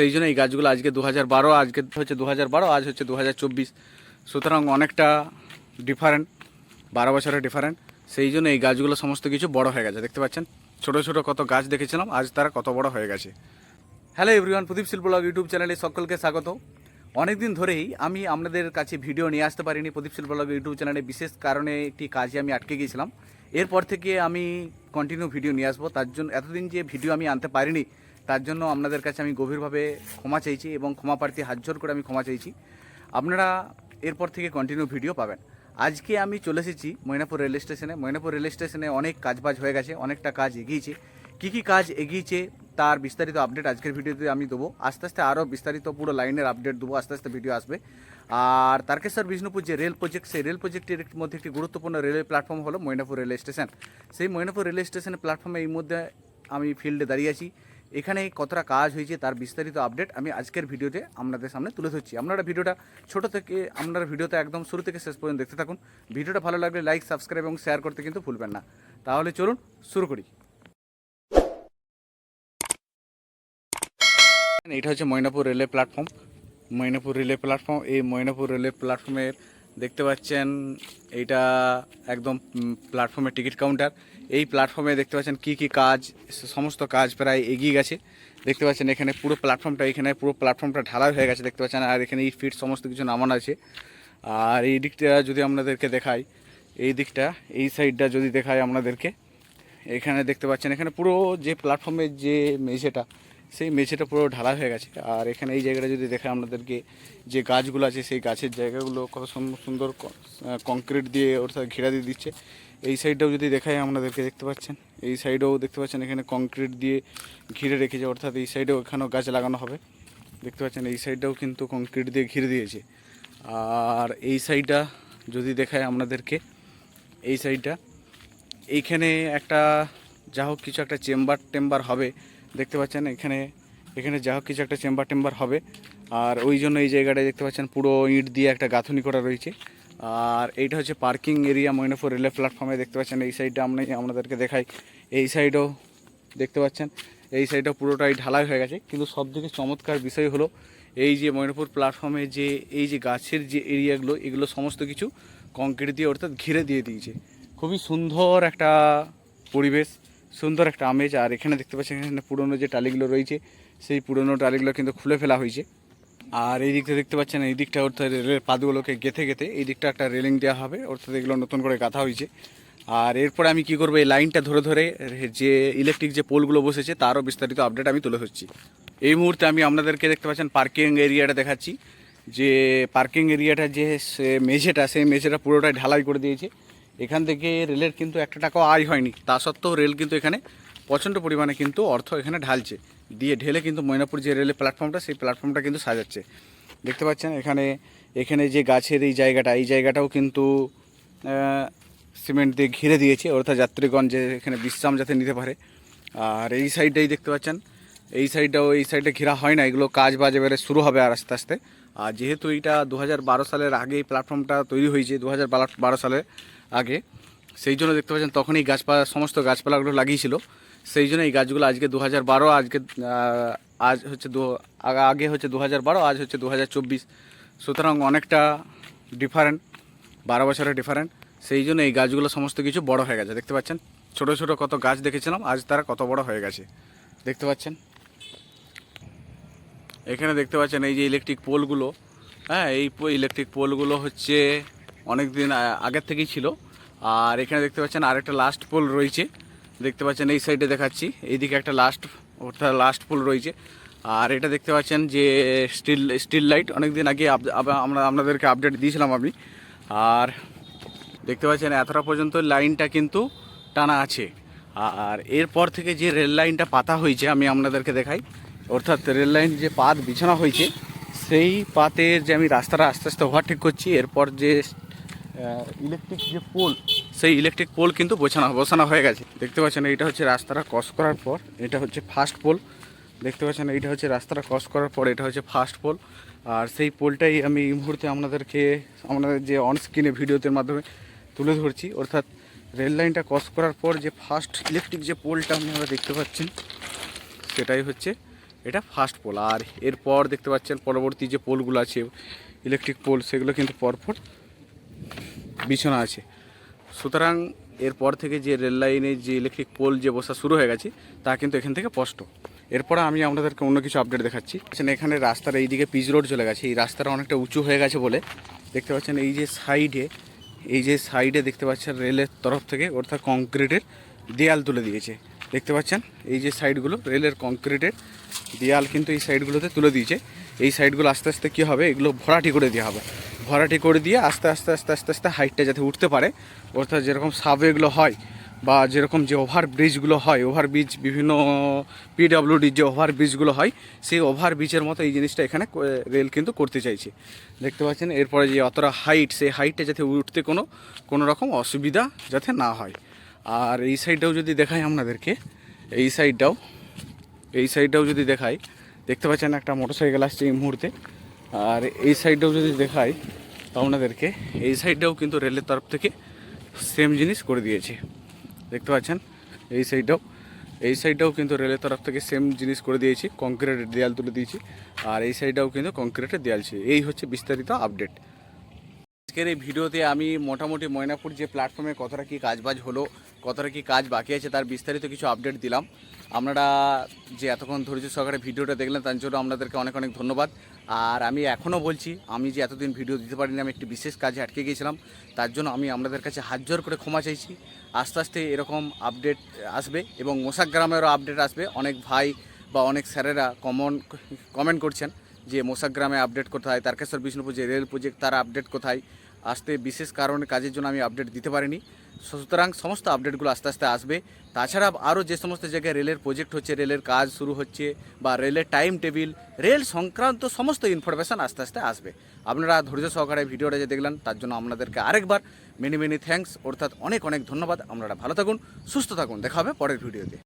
সেই জন্য এই গাছগুলো আজকে দু হাজার বারো, আজকে হচ্ছে দু হাজার বারো, আজ হচ্ছে দু হাজার চব্বিশ। সুতরাং অনেকটা ডিফারেন্ট বারো বছরের ডিফারেন্ট সেই জন্য এই গাছগুলো সমস্ত কিছু বড় হয়ে গেছে, দেখতে পাচ্ছেন? ছোট ছোট কত গাছ দেখেছিলাম, আজ তারা কত বড় হয়ে গেছে। হ্যালো এভরিওয়ান প্রদীপ শিল্প শিল্পলগ ইউটিউব চ্যানেলে সকলকে স্বাগত। অনেক দিন ধরেই আমি আপনাদের কাছে ভিডিও নিয়ে আসতে পারিনি প্রদীপ শিল্প শিল্পলগ ইউটিউব চ্যানেলে বিশেষ কারণে একটি কাজে আমি আটকে গিয়েছিলাম। এরপর থেকে আমি কন্টিনিউ ভিডিও নিয়ে আসব। তার জন্য এতদিন যে ভিডিও আমি আনতে পারিনি তার জন্য আপনাদের কাছে আমি গভীরভাবে ক্ষমা চাইছি এবং ক্ষমা প্রার্থী হাত জোর করে আমি ক্ষমা চাইছি। আপনারা এরপর থেকে কন্টিনিউ ভিডিও পাবেন। আজকে আমি চলে এসেছি ময়নাপুর রেল স্টেশনে। ময়নাপুর রেল স্টেশনে অনেক কাজবাজ হয়ে গেছে, অনেকটা কাজ এগিয়েছে। কী কী কাজ এগিয়েছে তার বিস্তারিত আপডেট আজকের ভিডিওতে আমি দেবো। আস্তে আস্তে আরও বিস্তারিত পুরো লাইনের আপডেট দেবো, আস্তে আস্তে ভিডিও আসবে। আর তারকেশ্বর বিষ্ণুপুর যে রেল প্রজেক্ট সেই রেল প্রজেক্টের মধ্যে একটি গুরুত্বপূর্ণ রেলওয়ে প্ল্যাটফর্ম হলো ময়নাপুর রেল স্টেশন। সেই ময়নাপুর রেল স্টেশনের প্ল্যাটফর্মে এই মধ্যে আমি ফিল্ডে দাঁড়িয়ে আছি। এখানে কতটা কাজ হয়েছে তার বিস্তারিত আপডেট আমি আজকের ভিডিওতে আপনাদের সামনে তুলে ধরছি। আপনারা ভিডিওটা ছোট থেকে, আপনারা ভিডিওটা একদম শুরু থেকে শেষ পর্যন্ত দেখতে থাকুন। ভিডিওটা ভালো লাগলে লাইক সাবস্ক্রাইব এবং শেয়ার করতে কিন্তু ভুলবেন না। তাহলে চলুন শুরু করি। এটা হচ্ছে Moynapur railway platform Moynapur railway platform এই ময়নাপুর রেলওয়ে প্ল্যাটফর্মের দেখতে পাচ্ছেন এইটা একদম প্ল্যাটফর্মের টিকিট কাউন্টার এই প্ল্যাটফর্মে দেখতে পাচ্ছেন কি কি কাজ, সমস্ত কাজ প্রায় এগিয়ে গেছে। দেখতে পাচ্ছেন এখানে পুরো প্ল্যাটফর্মটা এখানে পুরো প্ল্যাটফর্মটা ঢালাই হয়ে গেছে। দেখতে পাচ্ছেন, আর এখানে এই ফিট সমস্ত কিছু নামানো আছে। আর এই দিকটা যদি আপনাদেরকে দেখাই, এই দিকটা, এই সাইডটা যদি দেখাই আপনাদেরকে, এখানে দেখতে পাচ্ছেন, এখানে পুরো যে প্ল্যাটফর্মের যে মেঝেটা সেই মেঝেটা পুরো ঢালা হয়ে গেছে। আর এখানে এই জায়গাটা যদি দেখে আপনাদেরকে, যে গাছগুলো আছে সেই গাছের জায়গাগুলো কত সুন্দর সুন্দর কংক্রিট দিয়ে ওর সাথে ঘেরা দিয়ে দিচ্ছে। এই সাইডটাও যদি দেখাই আপনাদেরকে, দেখতে পাচ্ছেন? এই সাইডেও দেখতে পাচ্ছেন এখানে কংক্রিট দিয়ে ঘিরে রেখেছে, অর্থাৎ এই সাইডেও এখানেও গাছ লাগানো হবে। দেখতে পাচ্ছেন, এই সাইডটাও কিন্তু কংক্রিট দিয়ে ঘিরে দিয়েছে। আর এই সাইডটা যদি দেখায় আপনাদেরকে, এই সাইডটা এইখানে একটা যা হোক কিছু একটা চেম্বার টেম্বার হবে দেখতে পাচ্ছেন এখানে এখানে যা হোক কিছু একটা চেম্বার টেম্বার হবে। আর ওই জন্য এই জায়গাটায় দেখতে পাচ্ছেন পুরো ইট দিয়ে একটা গাঁথনি করা রয়েছে। আর এইটা হচ্ছে পার্কিং এরিয়া ময়নাপুর রেলওয়ে প্ল্যাটফর্মে দেখতে পাচ্ছেন। এই সাইডটা আমরা আপনাদেরকে দেখাই। এই সাইডও দেখতে পাচ্ছেন। এই সাইডটা পুরোটাই ঢালাই হয়ে গেছে। কিন্তু সব থেকে চমৎকার বিষয় হলো, এই যে ময়নাপুর প্ল্যাটফর্মে যে, এই যে গাছের যে এরিয়াগুলো এগুলো সমস্ত কিছু কংক্রিট দিয়ে অর্থাৎ ঘিরে দিয়ে দিয়েছে। খুবই সুন্দর একটা পরিবেশ। সুন্দর একটা আমেজ আর এখানে দেখতে পাচ্ছেন, এখানে পুরনো যে টালিগুলো রয়েছে, সেই পুরনো টালিগুলো কিন্তু খুলে ফেলা হয়েছে। আর এই দিকটা দেখতে পাচ্ছেন, এই দিকটা অর্থাৎ রেলের পাতগুলোকে গেথে গেথে এই দিকটা একটা রেলিং দেওয়া হবে। অর্থাৎ এগুলো নতুন করে গাঁথা হয়েছে। আর এরপরে আমি কি করব, এই লাইনটা ধরে ধরে যে ইলেকট্রিক যে পোলগুলো বসেছে, তারও বিস্তারিত আপডেট আমি তুলে ধরছি। এই মুহূর্তে আমি আপনাদেরকে দেখতে পাচ্ছেন পার্কিং এরিয়াটা দেখাচ্ছি। যে পার্কিং এরিয়াটা যে সে মেঝেটা, সেই মেঝেটা পুরোটাই ঢালাই করে দিয়েছে। এখান থেকে রেলের কিন্তু একটা টাকাও আয় হয়নি। তা সত্ত্বেও রেল কিন্তু এখানে প্রচণ্ড পরিমাণে কিন্তু অর্থ এখানে ঢালছে। দিয়ে ঢেলে কিন্তু ময়নাপুর যে রেলের প্ল্যাটফর্মটা সেই প্ল্যাটফর্মটা কিন্তু সাজাচ্ছে। দেখতে পাচ্ছেন এখানে এখানে যে গাছের এই জায়গাটা, এই জায়গাটাও কিন্তু সিমেন্ট দিয়ে ঘিরে দিয়েছে। অর্থাৎ যাত্রীগণ যে এখানে বিশ্রাম যাতে নিতে পারে। আর এই সাইডটাই দেখতে পাচ্ছেন, এই সাইডটাও এই সাইডে ঘেরা হয় না। এগুলো কাজ বাজ এবারে শুরু হবে আর আস্তে আস্তে। আর যেহেতু এইটা দু হাজার বারো সালের আগে এই প্ল্যাটফর্মটা তৈরি হয়েছে, দু সালের আগে, সেই জন্য দেখতে পাচ্ছেন তখনই গাছপালা, সমস্ত গাছপালাগুলো লাগিয়েছিল। সেই জন্য এই গাছগুলো আজকে দু হাজার বারো, আজকে আজ হচ্ছে দু, আগে হচ্ছে দু হাজার বারো, আজ হচ্ছে দু হাজার চব্বিশ। সুতরাং অনেকটা ডিফারেন্ট বারো বছরের ডিফারেন্ট সেই জন্য এই গাছগুলো সমস্ত কিছু বড় হয়ে গেছে। দেখতে পাচ্ছেন? ছোট ছোট কত গাছ দেখেছিলাম, আজ তারা কত বড় হয়ে গেছে। দেখতে পাচ্ছেন? এখানে দেখতে পাচ্ছেন এই যে ইলেকট্রিক পোলগুলো হ্যাঁ এই ইলেকট্রিক পোলগুলো হচ্ছে অনেক দিন আগের থেকেই ছিল। আর এখানে দেখতে পাচ্ছেন আরেকটা লাস্ট পোল রয়েছে। দেখতে পাচ্ছেন এই সাইডে দেখাচ্ছি। এইদিকে একটা লাস্ট অর্থাৎ লাস্ট পোল রয়েছে। আর এটা দেখতে পাচ্ছেন যে স্টিল স্টিল লাইট অনেক দিন আগে আমরা, আপনাদেরকে আপডেট দিয়েছিলাম আমি। আর দেখতে পাচ্ছেন এতটা পর্যন্ত লাইনটা কিন্তু টানা আছে। আর এরপর থেকে যে রেল লাইনটা পাতা হয়েছে, আমি আপনাদেরকে দেখাই। অর্থাৎ রেল লাইন যে পাত বিছানা হয়েছে, সেই পাতের যে আমি রাস্তাটা আস্তে আস্তে ওভারটেক করছি। এরপর যে ইলেকট্রিক যে পোল সেই ইলেকট্রিক পোল কিন্তু বোঝানো বসানো হয়ে গেছে। দেখতে পাচ্ছেন, এইটা হচ্ছে রাস্তাটা ক্রস করার পর, এটা হচ্ছে ফার্স্ট পোল দেখতে পাচ্ছেন, এইটা হচ্ছে রাস্তাটা ক্রস করার পর, এটা হচ্ছে ফার্স্ট পোল আর সেই পোলটাই আমি এই মুহূর্তে আপনাদেরকে, আপনাদের যে অন স্ক্রিনে ভিডিওতে মাধ্যমে তুলে ধরছি। অর্থাৎ রেল লাইনটা ক্রস করার পর যে ফার্স্ট ইলেকট্রিক যে পোলটা আপনারা দেখতে পাচ্ছেন, সেটাই হচ্ছে এটা ফার্স্ট পোল আর এরপর দেখতে পাচ্ছেন, পরবর্তী যে পোলগুলো আছে ইলেকট্রিক পোল সেগুলো কিন্তু পরপর বিছানা আছে। সুতরাং এরপর থেকে যে রেল লাইনে যে ইলেকট্রিক পোল যে বসা শুরু হয়ে গেছে, তা কিন্তু এখান থেকে স্পষ্ট। এরপর আমি আপনাদেরকে অন্য কিছু আপডেট দেখাচ্ছি। দেখছেন এখানে রাস্তার এইদিকে পিচ রোড চলে গেছে। এই রাস্তাটা অনেকটা উঁচু হয়ে গেছে বলে দেখতে পাচ্ছেন। এই যে সাইডে এই যে সাইডে দেখতে পাচ্ছেন রেলের তরফ থেকে অর্থাৎ কংক্রিটের দেয়াল তুলে দিয়েছে। দেখতে পাচ্ছেন? এই যে সাইডগুলো রেলের কংক্রিটের দেয়াল কিন্তু এই সাইডগুলোতে তুলে দিয়েছে। এই সাইডগুলো আস্তে আস্তে কী হবে? এগুলো ভরাটি করে দেওয়া হবে। ভরাটি করে দিয়ে আস্তে আস্তে আস্তে আস্তে আস্তে হাইটটা যাতে উঠতে পারে, অর্থাৎ যেরকম সাবওয়েগুলো হয় বা যেরকম যে ওভার ব্রিজগুলো হয়, ওভার ব্রিজ বিভিন্ন পিডাব্লিউডির যে ওভার ব্রিজগুলো হয়, সেই ওভার ব্রিজের মতো এই জিনিসটা এখানে রেল কিন্তু করতে চাইছে। দেখতে পাচ্ছেন, এরপরে যে অতটা হাইট, সেই হাইটটা যাতে উঠতে কোনো কোনো রকম অসুবিধা যাতে না হয়। আর এই সাইডটাও যদি দেখাই আপনাদেরকে, এই সাইডটাও এই সাইডটাও যদি দেখাই দেখতে পাচ্ছেন একটা মোটরসাইকেল আসছে এই মুহূর্তে। আর এই সাইডটাও যদি দেখাই আপনাদেরকে এই সাইডটাও কিন্তু রেলের তরফ থেকে সেম জিনিস করে দিয়েছে। দেখতে পাচ্ছেন? এই সাইডটাও এই সাইডটাও কিন্তু রেলের তরফ থেকে সেম জিনিস করে দিয়েছি কংক্রিটের দেয়াল তুলে দিয়েছি, আর এই সাইডটাও কিন্তু কংক্রিটের দেয়াল ছিল। এই হচ্ছে বিস্তারিত আপডেট আজকের এই ভিডিওতে আমি মোটামুটি ময়নাপুর যে প্ল্যাটফর্মে কতটা কি কাজবাজ হলো, কতটা কি কাজ বাকি আছে, তার বিস্তারিত কিছু আপডেট দিলাম। আপনারা যে এতক্ষণ ধৈর্য সহকারে ভিডিওটা দেখলেন, তার জন্য আপনাদেরকে অনেক অনেক ধন্যবাদ। আর আমি এখনও বলছি, আমি যে এতদিন ভিডিও দিতে পারিনি, আমি একটি বিশেষ কাজে আটকে গিয়েছিলাম। তার জন্য আমি আপনাদের কাছে হাত জোর করে ক্ষমা চাইছি। আস্তে আস্তে এরকম আপডেট আসবে এবং মোশাক গ্রামেরও আপডেট আসবে। অনেক ভাই বা অনেক স্যারেরা কমন, কমেন্ট করছেন যে মোশাক গ্রামে আপডেট কোথায়, তারকেশ্বর, বিষ্ণুপুর যে রেল প্রজেক্ট, তার আপডেট কোথায়। আসতে বিশেষ কারণে কাজের জন্য আমি আপডেট দিতে পারিনি। সুতরাং সমস্ত আপডেটগুলো আস্তে আস্তে আসবে। তাছাড়া আরও যে সমস্ত জায়গায় রেলের প্রজেক্ট হচ্ছে, রেলের কাজ শুরু হচ্ছে বা রেলের টাইম টেবিল রেল সংক্রান্ত সমস্ত ইনফরমেশান আস্তে আস্তে আসবে। আপনারা ধৈর্য সহকারে ভিডিওটা যে দেখলেন, তার জন্য আপনাদেরকে আরেকবার মেনি মেনি থ্যাংকস অর্থাৎ অনেক অনেক ধন্যবাদ। আপনারা ভালো থাকুন, সুস্থ থাকুন। দেখা হবে পরের ভিডিওতে।